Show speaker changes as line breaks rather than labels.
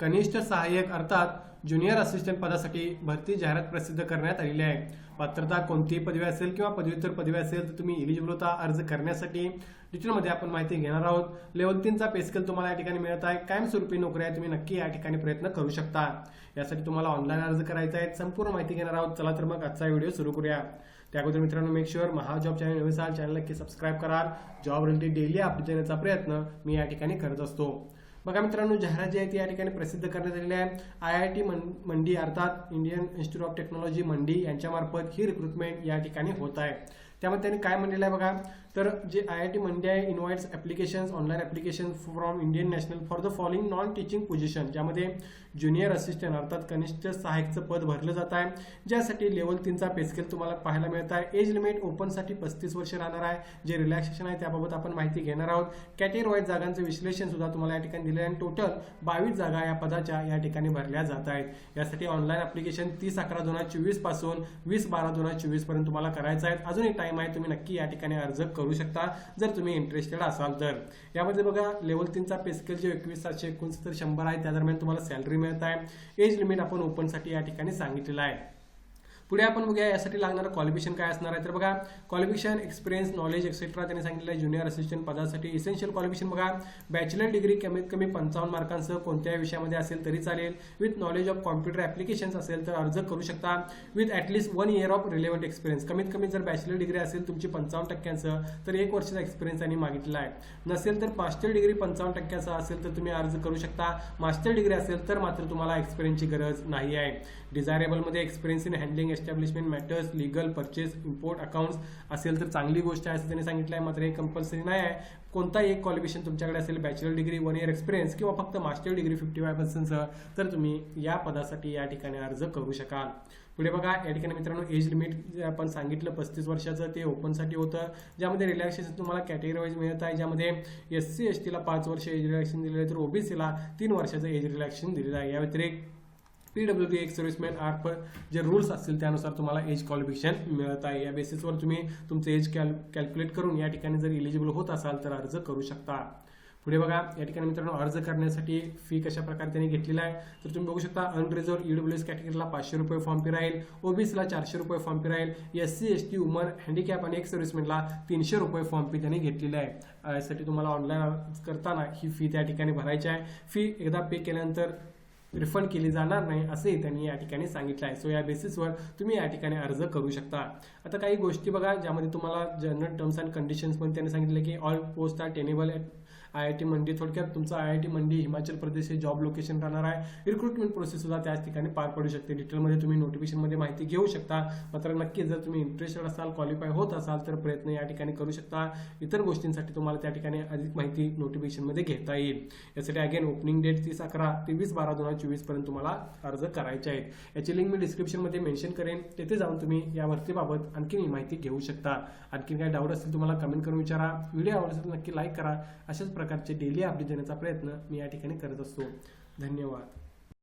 कनिष्ठ सहाय्यक अर्थात ज्युनियर असिस्टंट पदासाठी भरती जाहिरात प्रसिद्ध करण्यात आलेली आहे. पात्रता कोणतीही पदवी असेल किंवा पदव्युत्तर पदवी असेल तर तुम्ही इलिजिबल होता अर्ज करण्यासाठी डिटेलमध्ये आपण माहिती घेणार आहोत. लेवल तीनचा पेस्केल तुम्हाला या ठिकाणी मिळत आहे. कायमस्वरूपी नोकरी आहे तुम्ही नक्की या ठिकाणी प्रयत्न करू शकता. यासाठी तुम्हाला ऑनलाईन अर्ज करायचा आहे. संपूर्ण माहिती घेणार आहोत. चला तर मग आजचा व्हिडिओ सुरू करूया. त्या अगोदर मित्रांनो मेक शुअर महाजॉब चॅनल नवीन चॅनल नक्की सबस्क्राईब कराल जॉब रिलेटेड डेली अपडेट देण्याचा प्रयत्न मी या ठिकाणी करत असतो. बघा मित्रांनो जाहिरात जी आहे ती या ठिकाणी प्रसिद्ध करण्यात आलेली आहे आय आय टी मंडी अर्थात Indian Institute of Technology Mandi यांच्यामार्फत ही रिक्रुटमेंट या ठिकाणी होत आहे. त्यामध्ये त्यांनी काय म्हणलेलं आहे बघा? तर जे आय आय टी मंडे आहे invites applications online application from Indian national for the following non teaching position ज्यामध्ये ज्युनियर असिस्टंट अर्थात कनिष्ठ सहाय्यकचं पद भरलं जात आहे. ज्यासाठी लेवल तीनचा पेस्केल तुम्हाला पाहायला मिळत आहे. एज लिमिट ओपनसाठी पस्तीस वर्ष राहणार आहे. जे रिलॅक्सेशन आहे त्याबाबत आपण माहिती घेणार आहोत. कॅटेगरी वाईज जागांचं विश्लेषण सुद्धा तुम्हाला या ठिकाणी दिलं आहे. आणि टोटल बावीस जागा या पदाच्या या ठिकाणी भरल्या जात आहेत. यासाठी ऑनलाईन ॲप्लिकेशन तीस अकरा दोन हजार चोवीसपासून वीस बारा दोन हजार चोवीसपर्यंत तुम्हाला करायचं आहे. अजूनही टाइम आहे तुम्ही नक्की या ठिकाणी अर्ज करू शकता जर तुम्ही इंटरेस्टेड असाल तर. यामध्ये बघा लेवल तीनचा पेस्केल जे एकवीस सातशे एकोणसत्तर शंभर आहे त्या दरम्यान तुम्हाला सॅलरी मिळत आहे. एज लिमिट आपण ओपनसाठी या ठिकाणी सांगितलेलं आहे. पुढे आपण बघूया यासाठी लागणारं क्वालिफिकेशन काय असणार आहे. तर बघा क्वालिफिकेशन एक्सपिरियन्स नॉलेज एक्सेट्रा त्यांनी सांगितलं आहे. ज्युनियर असिस्टंट पदासाठी इसेन्शियल क्वालिफिकेशन बघा. बॅचलर डिग्री कमीत कमी पंचावन्न मार्कांसह कोणत्याही विषयामध्ये असेल तरी चालेल. With knowledge of computer applications असेल तर अर्ज करू शकता. With at least one year of relevant experience कमीत कमी जर बॅचलर डिग्री असेल तुमची पंचावन्न टक्क्यांसह तर एक वर्षाचा एक्सपिरियन्स त्यांनी मागितला आहे. नसेल तर मास्टर डिग्री पंचावन्न टक्क्याचा असेल तर तुम्ही अर्ज करू शकता. मास्टर डिग्री असेल तर मात्र तुम्हाला एक्सपिरियन्सची गरज नाही आहे. डिझायरेबलमध्ये experience in handling establishment matters legal purchase import accounts असेल तर चांगली गोष्ट आहे असं त्यांनी सांगितलं आहे मात्र हे कंपल्सरी नाही आहे. कोणताही एक क्वालिफिकेशन तुमच्याकडे असेल bachelor degree one year experience किंवा फक्त मास्टर डिग्री फिफ्टी फाय पर्सेंटसह तर तुम्ही या पदासाठी या ठिकाणी अर्ज करू शकाल. पुढे बघा या ठिकाणी मित्रांनो एज लिमिट जे आपण सांगितलं पस्तीस वर्षाचं ते ओपनसाठी होतं. ज्यामध्ये रिलॅक्सेशन तुम्हाला कॅटेगरी वाईज मिळत आहे. ज्यामध्ये एस सी एस टीला पाच वर्ष एज रिलॅक्सेशन दिलेलं आहे तर ओबीसीला तीन वर्षाचं एज रिलॅक्सेशन दिलेलं आहे. या व्यतिरिक्त P W D ex serviceman art per जे रूल्स असतील त्यानुसार तुम्हाला एज क्वालिफिकेशन मिळत आहे. या बेसिसवर तुम्ही तुमचं एज कॅल कॅल्क्युलेट करून या ठिकाणी जर इलिजिबल होत असाल तर अर्ज करू शकता. पुढे बघा या ठिकाणी मित्रांनो अर्ज करण्यासाठी फी कशा प्रकारे त्यांनी घेतलेला आहे? तर तुम्ही बघू शकता अनरिझर्व ईडब्ल्यू एस कॅटेगरीला पाचशे रुपये फॉर्म फी राहील ओबीसीला चारशे रुपये फॉर्म फी राहील एस सी एस टी उमर हँडिकॅप आणि एक सर्व्हिसमॅनला तीनशे रुपये फॉर्म फी त्यांनी घेतलेली आहे. यासाठी तुम्हाला ऑनलाईन अर्ज करताना ही फी त्या ठिकाणी भरायची आहे. फी एकदा पे केल्यानंतर रिफंड केली जाणार नाही असे त्यांनी या ठिकाणी सांगितलं आहे. सो या बेसिसवर तुम्ही या ठिकाणी अर्ज करू शकता. आता काही गोष्टी बघा ज्यामध्ये तुम्हाला जनरल टर्म्स अँड कंडिशन्समध्ये त्यांनी सांगितलं की all post are tenable I I T Mandi थोडक्यात तुमचं I I T Mandi Himachal Pradesh हे जॉब लोकेशन राहणार आहे. रिक्रुटमेंट प्रोसेस सुद्धा त्याच ठिकाणी पार पडू शकते. डिटेलमध्ये तुम्ही नोटिफिकेशनमध्ये माहिती घेऊ शकता. मात्र नक्की जर तुम्ही इंटरेस्टेड असाल क्वालिफाय होत असाल तर प्रयत्न या ठिकाणी करू शकता. इतर गोष्टींसाठी तुम्हाला त्या ठिकाणी अधिक माहिती नोटिफिकेशनमध्ये घेता येईल. यासाठी अगेन ओपनिंग डेट तीस अकरा ते वीस बारा दोन हजार चोवीसपर्यंत तुम्हाला अर्ज करायचे आहेत. याची लिंक मी डिस्क्रिप्शनमध्ये मेन्शन करेन. तेथे जाऊन तुम्ही या भरतीबाबत आणखी माहिती घेऊ शकता. आणखी काही डाऊट असतील तुम्हाला कमेंट करून विचारा. व्हिडिओ आवडला असेल नक्की लाईक करा. अशाच प्रकारचे डेली अपडेट देण्याचा प्रयत्न मी या ठिकाणी करत असतो. धन्यवाद.